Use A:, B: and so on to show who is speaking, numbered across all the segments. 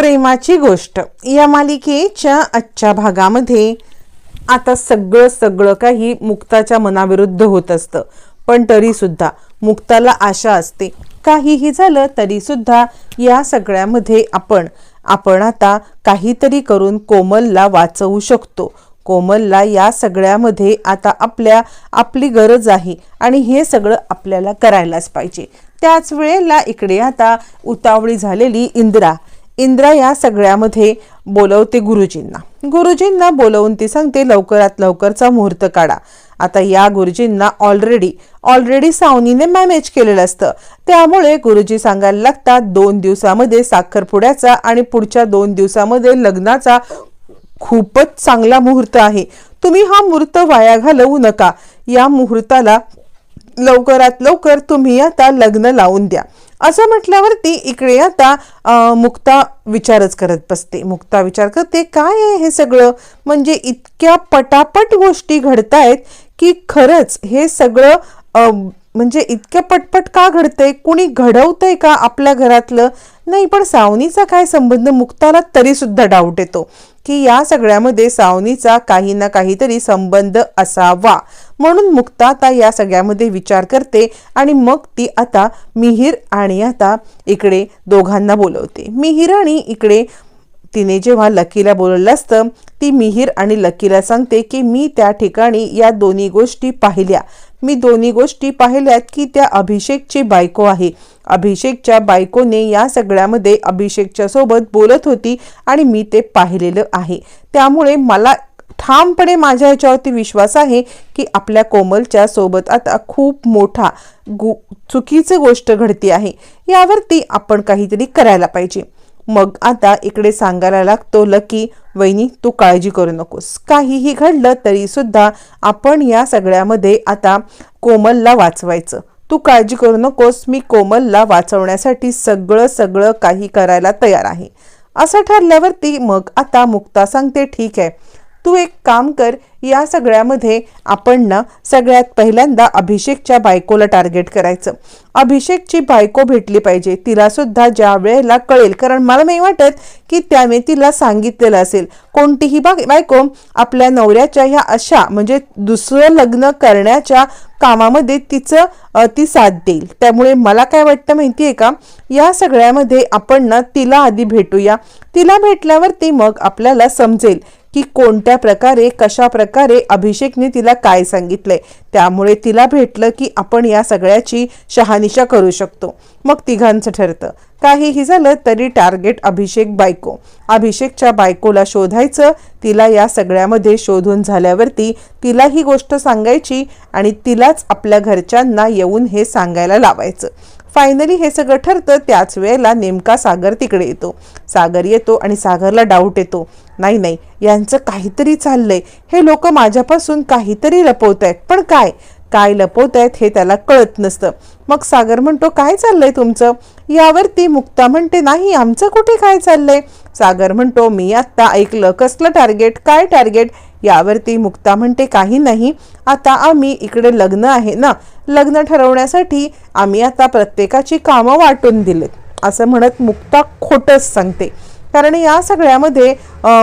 A: प्रेमाची गोष्ट. या मालिकेच्या आजच्या भागामध्ये आता सगळं सगळं काही मुक्ताच्या मनाविरुद्ध होत असतं. पण तरीसुद्धा मुक्ताला आशा असते. काहीही झालं तरीसुद्धा या सगळ्यामध्ये आपण आपण आता काहीतरी करून कोमलला वाचवू शकतो. कोमलला या सगळ्यामध्ये आता आपल्या आपली गरज आहे आणि हे सगळं आपल्याला करायलाच पाहिजे. त्याच वेळेला इकडे आता उतावळी झालेली इंदिरा. इंद्रा या सगळ्यामध्ये बोलवते गुरुजींना. गुरुजींना बोलवून ती सांगते लवकरात लवकरचा मुहूर्त काढा. आता या गुरुजींना ऑलरेडी ऑलरेडी सावनीने मॅनेज केलेलं असतं. त्यामुळे गुरुजी सांगायला लागतात दोन दिवसामध्ये साखरपुड्याचा आणि पुढच्या दोन दिवसामध्ये लग्नाचा खूपच चांगला मुहूर्त आहे. तुम्ही हा मुहूर्त वाया घालवू नका. या मुहूर्ताला लवकरात लवकर तुम्ही आता लग्न लावून द्या. असं म्हटल्यावरती इकडे आता मुक्ता विचारच करत बसते. मुक्ता विचार करते काय आहे हे सगळं? म्हणजे इतक्या पटापट गोष्टी घडतायत की खरंच हे सगळं म्हणजे इतक्या पटपट का घडतंय? कुणी घडवतंय का आपल्या घरातलं? नाही पण सावनीचा काय संबंध? मुक्ताला तरीसुद्धा डाऊट येतो की या सगळ्यामध्ये सावनीचा काही ना काहीतरी संबंध असावा. म्हणून मुक्ता आता या सगळ्यामध्ये विचार करते आणि मग ती आता मिहीर आणि आता इकडे दोघांना बोलवते. मिहीर आणि इकडे तिने जेव्हा लकीला बोलवलं असतं ती मिहीर आणि लकीला सांगते की मी त्या ठिकाणी या दोन्ही गोष्टी पाहिल्या. मी दोन्ही गोष्टी पाहिल्यात की त्या अभिषेकची बायको आहे. अभिषेकच्या बायकोने या सगळ्यामध्ये अभिषेकच्या सोबत बोलत होती आणि मी ते पाहिलेलं आहे. त्यामुळे मला ठामपणे माझ्या ह्याच्यावरती विश्वास आहे की आपल्या कोमलच्या सोबत आता खूप मोठा गु चुकीची गोष्ट घडती आहे. यावरती आपण काहीतरी करायला पाहिजे. मग आता इकडे सांगायला लागतो लकी वहिनी तू काळजी करू नकोस. काहीही घडलं तरीसुद्धा आपण या सगळ्यामध्ये आता कोमलला वाचवायचं. तू काळजी करू नकोस मी कोमलला वाचवण्यासाठी सगळं सगळं काही करायला तयार आहे. असं ठरल्यावरती मग आता मुक्ता सांगते ठीक आहे. तू एक काम कर या सगळ्यामध्ये आपण ना सगळ्यात पहिल्यांदा अभिषेकच्या बायकोला टार्गेट करायचं. अभिषेकची बायको भेटली पाहिजे तिलासुद्धा ज्या वेळेला कळेल. कारण मला नाही वाटत की त्याने तिला सांगितलेलं असेल. कोणतीही बा बायको आपल्या नवऱ्याच्या ह्या अशा म्हणजे दुसरं लग्न करण्याच्या कामामध्ये तिचं ती साथ देईल. त्यामुळे मला काय वाटतं माहिती आहे का? या सगळ्यामध्ये आपण ना तिला आधी भेटूया. तिला भेटल्यावरती मग आपल्याला समजेल की कोणत्या प्रकारे कशा प्रकारे अभिषेकने तिला काय सांगितलंय त्यामुळे तिला भेटलं की आपण या सगळ्याची शहानिशा करू शकतो. मग तिघांचं ठरतं. काहीही झालं तरी टार्गेट अभिषेक बायको. अभिषेकच्या बायकोला शोधायचं तिला या सगळ्यामध्ये शोधून झाल्यावरती तिला ही गोष्ट सांगायची आणि तिलाच आपल्या घरच्यांना येऊन हे सांगायला लावायचं. फायनली हे सगळं ठरतं त्याच वेळेला नेमका सागर तिकडे येतो. सागर येतो आणि सागरला डाऊट येतो. नाही नाही यांचं काहीतरी चाललंय. हे लोक माझ्यापासून काहीतरी लपवत आहेत पण काय? काय लपवत आहेत हे त्याला कळत नसतं. मग सागर म्हणतो काय चाललंय तुमचं? यावरती मुक्ता म्हणते नाही आमचं कुठे काय चाललंय? सागर म्हणतो मी आत्ता ऐकलं. कसलं टार्गेट? काय टार्गेट? यावरती मुक्ता म्हणते काही नाही. आता आम्ही इकडे लग्न आहे ना? लग्न ठरवण्यासाठी आम्ही आता प्रत्येकाची कामं वाटून दिलेत. असं म्हणत मुक्ता खोटंच सांगते. कारण या सगळ्यामध्ये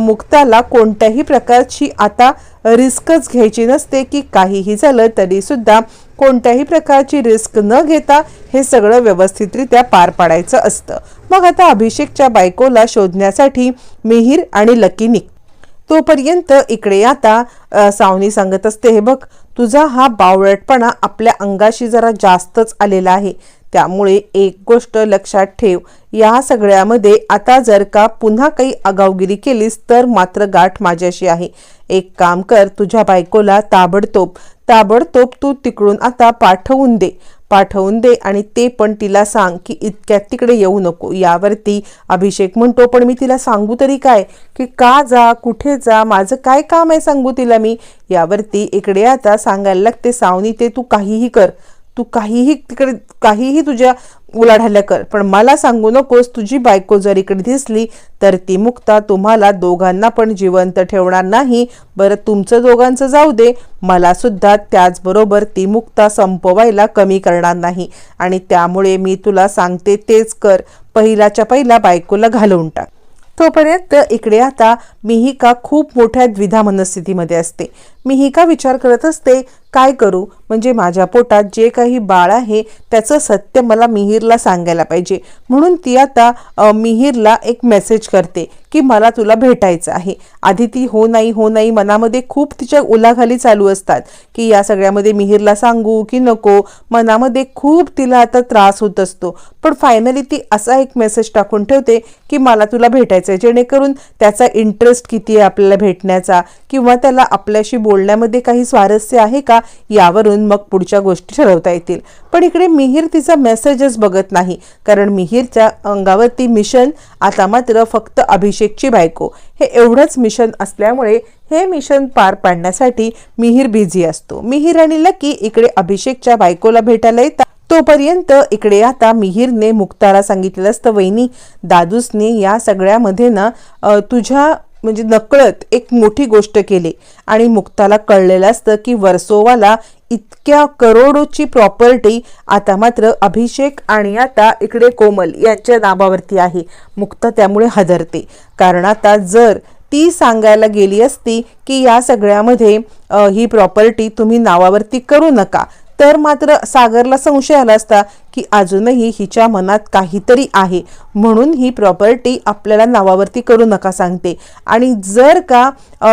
A: मुक्ताला कोणत्याही प्रकारची आता रिस्कच घ्यायची नसते की काहीही झालं तरीसुद्धा कोणत्याही प्रकारची रिस्क न घेता हे सगळं व्यवस्थितरित्या पार पाडायचं असतं. मग आता अभिषेकच्या बायकोला शोधण्यासाठी मिहीर आणि लकी निघ. तोपर्यंत इकडे आता सावनी सांगत असते हे बघ तुझा हा बावळटपणा आपल्या अंगाशी जरा जास्तच आलेला आहे. त्यामुळे एक गोष्ट लक्षात ठेव या सगळ्यामध्ये आता जर का पुन्हा काही आगावगिरी केलीस तर मात्र गाठ माझ्याशी आहे. एक काम कर तुझ्या बायकोला ताबडतोब ताबडतोब तू तिकडून आता पाठवून दे. पाठवून दे आणि ते पण तिला सांग की इतक्यात तिकडे येऊ नको. यावरती अभिषेक म्हणतो पण मी तिला सांगू तरी काय? की का जा कुठे जा माझं काय काम आहे सांगू तिला मी? यावरती इकडे आता सांगायला लागते सावनी ते तू काहीही कर. तू काहीही तिकडे काहीही तुझ्या उलाढाल्या कर. पण मला सांगू नकोस तुझी बायको जर इकडे दिसली तर ती मुक्ता तुम्हाला दोघांना पण जिवंत ठेवणार नाही. बरं तुमचं दोघांचं जाऊ दे. मला सुद्धा त्याचबरोबर ती मुक्ता संपवायला कमी करणार नाही. आणि त्यामुळे मी तुला सांगते तेच कर. पहिल्याच्या पहिला बायकोला घालवून टाक. तोपर्यंत इकडे आता मिहिका खूप मोठ्या द्विधा मनस्थितीमध्ये असते. मिहिका विचार करत असते काय करू? म्हणजे माझ्या पोटात जे काही बाळ आहे त्याचं सत्य मला मिहीरला सांगायला पाहिजे. म्हणून ती आता मिहीरला एक मेसेज करते की मला तुला भेटायचं आहे. आधी ती हो नाही हो नाही मनामध्ये खूप तिच्या उलाखाली चालू असतात की या सगळ्यामध्ये मिहीरला सांगू की नको. मनामध्ये खूप तिला आता त्रास होत असतो. पण फायनली ती असा एक मेसेज टाकून ठेवते की मला तुला भेटायचं आहे. जेणेकरून त्याचा इंटरेस्ट किती आहे आपल्याला भेटण्याचा किंवा त्याला आपल्याशी बोलण्यामध्ये काही स्वारस्य आहे का? यावरून मग पुढच्या गोष्टी ठरवता येतील. पण इकडे मिहीर तिचा मेसेजच बघत नाही. कारण मिहीरच्या अंगावरती मिशन आता मात्र फक्त अभिषेकची बायको. हे एवढंच मिशन असल्यामुळे हे मिशन पार पाडण्यासाठी मिहीर बिझी असतो. मिहीर आणि लकी इकडे अभिषेकच्या बायकोला भेटायला येतात. तोपर्यंत इकडे आता मिहीरने मुक्ताला सांगितलेलं असतं वहिनी दादूसने या सगळ्यामध्ये ना तुझ्या म्हणजे नकळत एक मोठी गोष्ट केली. आणि मुक्ताला कळलेलं असतं की वर्सोवाला इतक्या करोडोची प्रॉपर्टी आता मात्र अभिषेक आणि आता इकडे कोमल यांच्या नावावरती आहे. मुक्ता त्यामुळे हदरते. कारण आता जर ती सांगायला गेली असती की या सगळ्यामध्ये ही प्रॉपर्टी तुम्ही नावावरती करू नका तर मात्र सागरला संशय आला असता की अजूनही हिच्या मनात काहीतरी आहे. म्हणून ही प्रॉपर्टी आपल्याला नावावरती करू नका सांगते. आणि जर का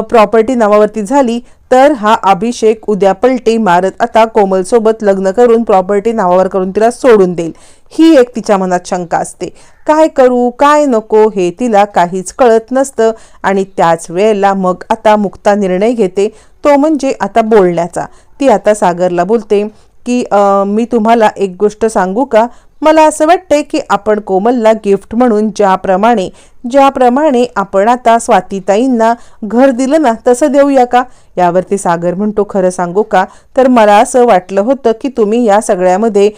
A: प्रॉपर्टी नावावरती झाली तर हा अभिषेक उद्या पलटी मारत आता कोमलसोबत लग्न करून प्रॉपर्टी नावावर करून तिला सोडून देईल. ही एक तिच्या मनात शंका असते. काय करू काय नको हे तिला काहीच कळत नसतं आणि त्याच वेळेला मग आता मुक्ता निर्णय घेते तो म्हणजे आता बोलण्याचा. ती आता सागरला बोलते की मी तुम्हाला एक गोष्ट सांगू का? मला असं वाटतंय की आपण कोमलला गिफ्ट म्हणून ज्याप्रमाणे ज्याप्रमाणे आपण आता स्वातीताईंना घर दिलं ना तसं देऊया का? यावरती सागर म्हणतो खरं सांगू का? तर मला असं वाटलं होतं की तुम्ही या सगळ्यामध्ये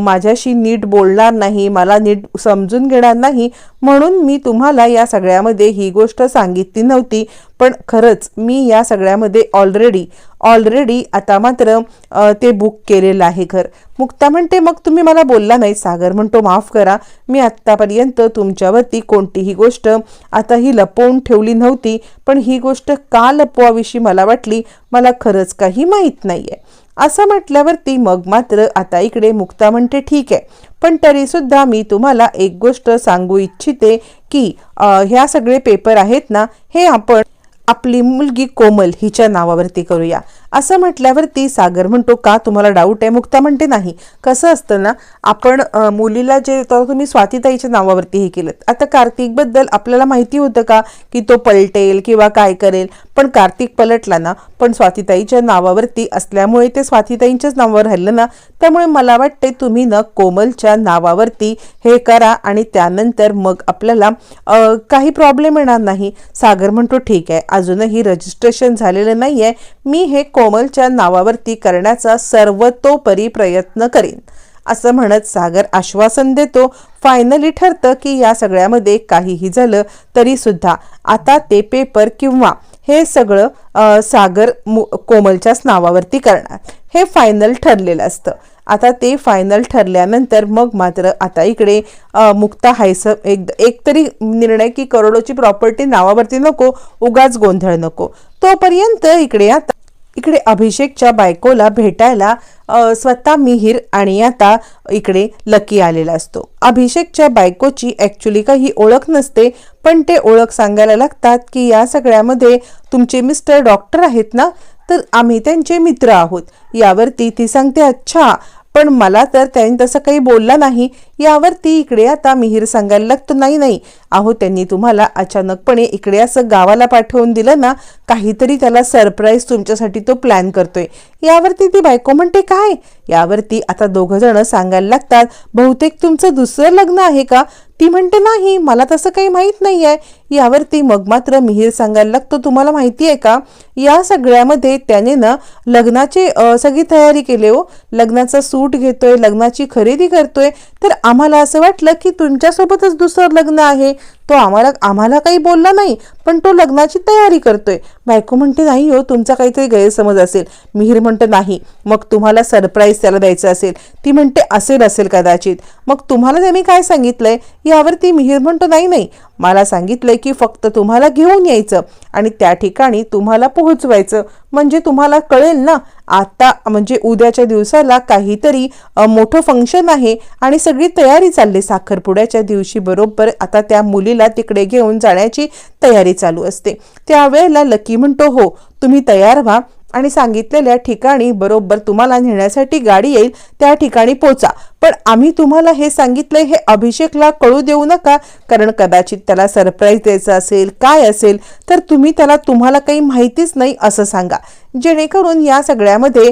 A: माझ्याशी नीट बोलणार नाही मला नीट समजून घेणार नाही म्हणून मी तुम्हाला या सगळ्यामध्ये ही गोष्ट सांगितली नव्हती. पण खरंच मी या सगळ्यामध्ये ऑलरेडी ऑलरेडी आता मात्र ते बुक केलेलं आहे घर. मुक्ता म्हणते मग तुम्ही मला बोलला नाही सागर म्हणतो माफ करा मी आत्तापर्यंत तुमच्यावरती कोणतीही गोष्ट आता ही लपवून ठेवली नव्हती पण ही गोष्ट का लपवाविषयी मला वाटली मला खरंच काही माहीत नाही आहे असं म्हटल्यावरती मग मात्र आता इकडे मुक्ता म्हणते ठीक आहे पण तरीसुद्धा मी तुम्हाला एक गोष्ट सांगू इच्छिते की ह्या सगळे पेपर आहेत ना हे आपण आपली मुलगी कोमल हिच्या नावावरती करूया. असं म्हटल्यावरती सागर म्हणतो का तुम्हाला डाऊट आहे? मुक्ता म्हणते नाही. कसं असतं ना आपण मुलीला जे तुम्ही स्वातीताईच्या नावावरती हे केलं. आता कार्तिकबद्दल आपल्याला माहिती होतं का की तो पलटेल किंवा काय करेल? पण कार्तिक पलटला ना पण स्वातीताईच्या नावावरती असल्यामुळे ते स्वातीताईंच्याच नावावर राहिलं ना त्यामुळे मला वाटते तुम्ही ना कोमलच्या नावावरती हे करा आणि त्यानंतर मग आपल्याला काही प्रॉब्लेम येणार नाही. सागर म्हणतो ठीक आहे अजूनही रजिस्ट्रेशन झालेलं नाही आहे मी हे को कोमलच्या नावावरती करण्याचा सर्वतोपरी प्रयत्न करेन असं म्हणत सागर आश्वासन देतो. फायनली ठरतं की या सगळ्यामध्ये काहीही झालं तरी सुद्धा आता ते पेपर किंवा हे सगळं सागर कोमलच्याच नावावरती करणार. हे फायनल ठरलेलं असतं. आता ते फायनल ठरल्यानंतर मग मात्र आता इकडे मुक्ता हायस एक एक तरी निर्णय की करोडोची प्रॉपर्टी नावावरती नको उगाच गोंधळ नको. तोपर्यंत इकडे आता इकडे अभिषेकच्या बायकोला भेटायला स्वतः मिहीर आणि आता इकडे लकी आलेला असतो. अभिषेकच्या बायकोची ॲक्च्युली काही ओळख नसते पण ते ओळख सांगायला लागतात की या सगळ्यामध्ये तुमचे मिस्टर डॉक्टर आहेत ना तर आम्ही त्यांचे मित्र आहोत. यावरती ती सांगते अच्छा पण मला तर त्यांनी तसं काही बोलला नाही. यावरती इकडे आता मिहीर सांगायला लागतो नाही नाही. अहो त्यांनी तुम्हाला अचानकपणे इकडे असं गावाला पाठवून दिलं ना काहीतरी त्याला सरप्राईज तुमच्यासाठी तो प्लॅन करतोय. यावरती ती बायको म्हणते काय? यावरती आता दोघं जण सांगायला लागतात बहुतेक तुमचं दुसरं लग्न आहे का? ती म्हणते नाही मला तसं काही माहीत नाही आहे यावरती मग मात्र मिहीर सांगायला लागतो. तुम्हाला माहिती आहे का? या सगळ्यामध्ये त्याने ना लग्नाची सगळी तयारी केली हो. लग्नाचा सूट घेतोय लग्नाची खरेदी करतोय. तर आम्हाला असं वाटलं की तुमच्यासोबतच दुसरं लग्न आहे. तो आम्हाला आम्हाला काही बोलला नाही पण तो लग्नाची तयारी करतोय. बायको म्हणते नाही हो तुमचा काहीतरी गैरसमज असेल. मिहीर म्हणतो नाही मग तुम्हाला सरप्राईज त्याला द्यायचं असेल. ती म्हणते असेल असेल कदाचित. मग तुम्हाला त्यांनी काय सांगितलंय? यावरती मिहीर म्हणतो नाही नाही मला सांगितलंय की फक्त तुम्हाला घेऊन यायचं आणि त्या ठिकाणी तुम्हाला पोहोचवायचं. म्हणजे तुम्हाला कळेल ना आता म्हणजे उद्याच्या दिवसाला काहीतरी मोठं फंक्शन आहे आणि सगळी तयारी चालली साखरपुड्याच्या दिवशी बरोबर आता त्या मुलीला तिकडे घेऊन जाण्याची तयारी चालू असते. त्यावेळेला लकी म्हणतो हो तुम्ही तयार व्हा आणि सांगितलेल्या ठिकाणी बरोबर तुम्हाला नेण्यासाठी गाडी येईल त्या ठिकाणी पोचा. पण आम्ही तुम्हाला हे सांगितलंय हे अभिषेकला कळू देऊ नका. कारण कदाचित त्याला सरप्राईज द्यायचं असेल काय असेल तर तुम्ही त्याला तुम्हाला काही माहितीच नाही असं सांगा. जेणेकरून या सगळ्यामध्ये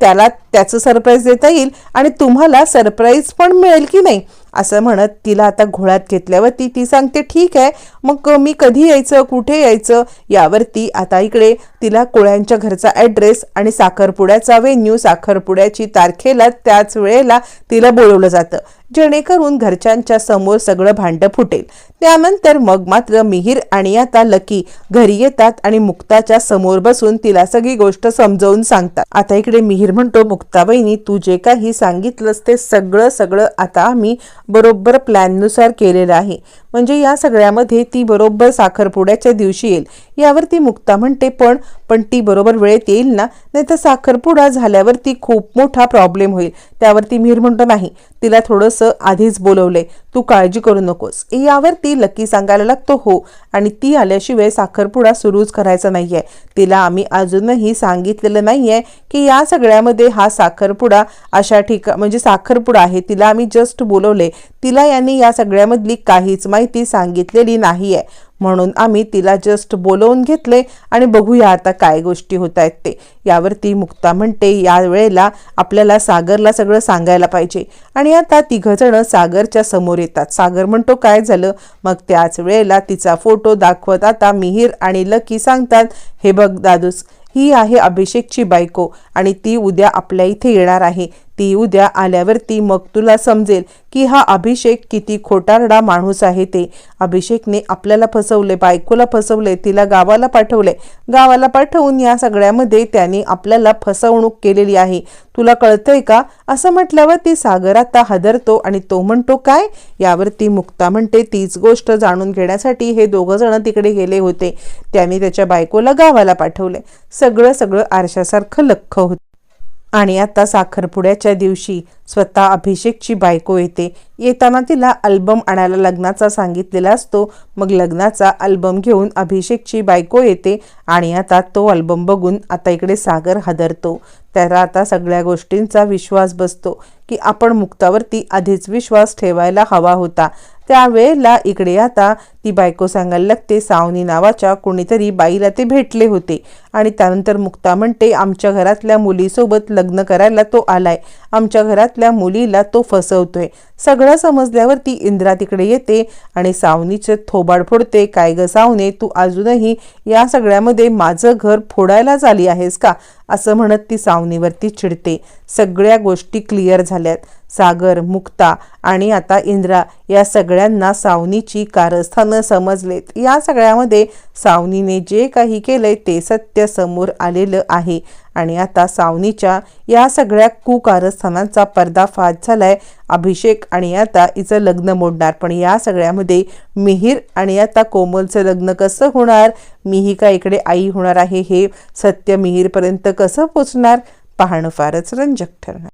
A: त्याला त्याचं सरप्राईज देता येईल आणि तुम्हाला सरप्राईज पण मिळेल की नाही. असं म्हणत तिला आता घोळ्यात घेतल्यावरती ती सांगते ठीक आहे मग मी कधी यायचं कुठे यायचं? यावरती आता इकडे तिला कोळ्यांच्या घरचा ॲड्रेस आणि साखरपुड्याचा वेन्यू साखरपुड्याची तारखेला त्याच वेळेला तिला बोलवलं जातं. जेणेकरून घरच्यांच्या समोर सगळं भांडं फुटेल. त्यानंतर मग मात्र मिहीर आणि आता लकी घरी येतात आणि मुक्ताच्या समोर बसून तिला सगळी गोष्ट समजावून सांगतात. आता इकडे मिहीर म्हणतो मुक्ताबाईनी तू जे काही सांगितलंस ते सगळं सगळं आता आम्ही बरोबर प्लॅननुसार केलेलं आहे. म्हणजे या सगळ्यामध्ये ती बरोबर साखरपुड्याच्या दिवशी येईल. यावरती मुक्ता म्हणते पण पण ती बरोबर वेळेत येईल ना? नाही तर साखरपुडा झाल्यावरती खूप मोठा प्रॉब्लेम होईल. त्यावरती मिहीर म्हणतो नाही तिला थोडंसं आधीच बोलवलंय. तू काळजी करू नकोस. यावरती लकी सांगायला लागतो हो. आणि ती आल्याशिवाय साखरपुडा सुरूच करायचा नाहीये. तिला आम्ही अजूनही सांगितलेलं नाहीये की या सगळ्यामध्ये हा साखरपुडा अशा ठिका म्हणजे साखरपुडा आहे तिला आम्ही जस्ट बोलवले तिला यांनी या सगळ्यामधली काहीच माहिती सांगितलेली नाहीये. म्हणून आम्ही तिला जस्ट बोलवून घेतले आणि बघूया आता काय गोष्टी होत आहेत ते. यावरती मुक्ता म्हणते या वेळेला आपल्याला सागरला सगळं सांगायला पाहिजे. आणि आता तिघंजणं सागरच्या समोर येतात. सागर म्हणतो काय झालं? मग त्याच वेळेला तिचा फोटो दाखवत आता मिहीर आणि लकी सांगतात हे बघ दादूस ही आहे अभिषेकची बायको आणि ती उद्या आपल्या इथे येणार आहे. ती उद्या आल्यावरती मग तुला समजेल की हा अभिषेक किती खोटारडा माणूस आहे ते. अभिषेकने आपल्याला फसवले बायकोला फसवले तिला गावाला पाठवले. गावाला पाठवून या सगळ्यामध्ये त्याने आपल्याला फसवणूक केलेली आहे. तुला कळतंय का? असं म्हटल्यावर ती सागर आता हादरतो आणि तो म्हणतो काय? यावरती मुक्ता म्हणते तीच गोष्ट जाणून घेण्यासाठी हे दोघं जण तिकडे गेले होते. त्याने त्याच्या बायकोला गावाला पाठवले. सगळं सगळं आरशासारखं लख्ख होतं. आणि आता साखरपुड्याच्या दिवशी स्वतः अभिषेकची बायको येते. येताना तिला अल्बम आणायला लग्नाचा सांगितलेला असतो. मग लग्नाचा अल्बम घेऊन अभिषेकची बायको येते आणि आता तो अल्बम बघून आता इकडे सागर हादरतो. त्याला आता सगळ्या गोष्टींचा विश्वास बसतो की आपण मुक्तावरती आधीच विश्वास ठेवायला हवा होता. त्यावेळेला इकडे आता ती बायको सांगायला लागते सावनी नावाच्या कोणीतरी बाईला ते भेटले होते. आणि त्यानंतर मुक्ता म्हणते आमच्या घरातल्या मुलीसोबत लग्न करायला तो आलाय. आमच्या घरातल्या मुलीला तो फसवतोय. सगळं समजल्यावरती इंद्रा तिकडे येते आणि सावनीचे थोबाड फोडते काय ग सावने तू अजूनही या सगळ्यामध्ये माझं घर फोडायलाच आली आहेस का? असं म्हणत ती सावनीवरती चिडते. सगळ्या गोष्टी क्लिअर झाल्यात. सागर मुक्ता आणि आता इंद्रा या सगळ्यांना सावनीची कारस्थानं समजलेत. या सगळ्यामध्ये सावनीने जे काही केलंय ते सत्य समोर आलेलं आहे. आणि आता सावनीच्या या सगळ्या कुकारस्थानांचा पर्दाफाश झालाय. अभिषेक आणि आता हिचं लग्न मोडणार. पण या सगळ्यामध्ये मिहीर आणि आता कोमलचं लग्न कसं होणार? मीही का इकडे आई होणार आहे? हे सत्य मिहीरपर्यंत कसं पोचणार? पाहणं फारच रंजक ठरणार.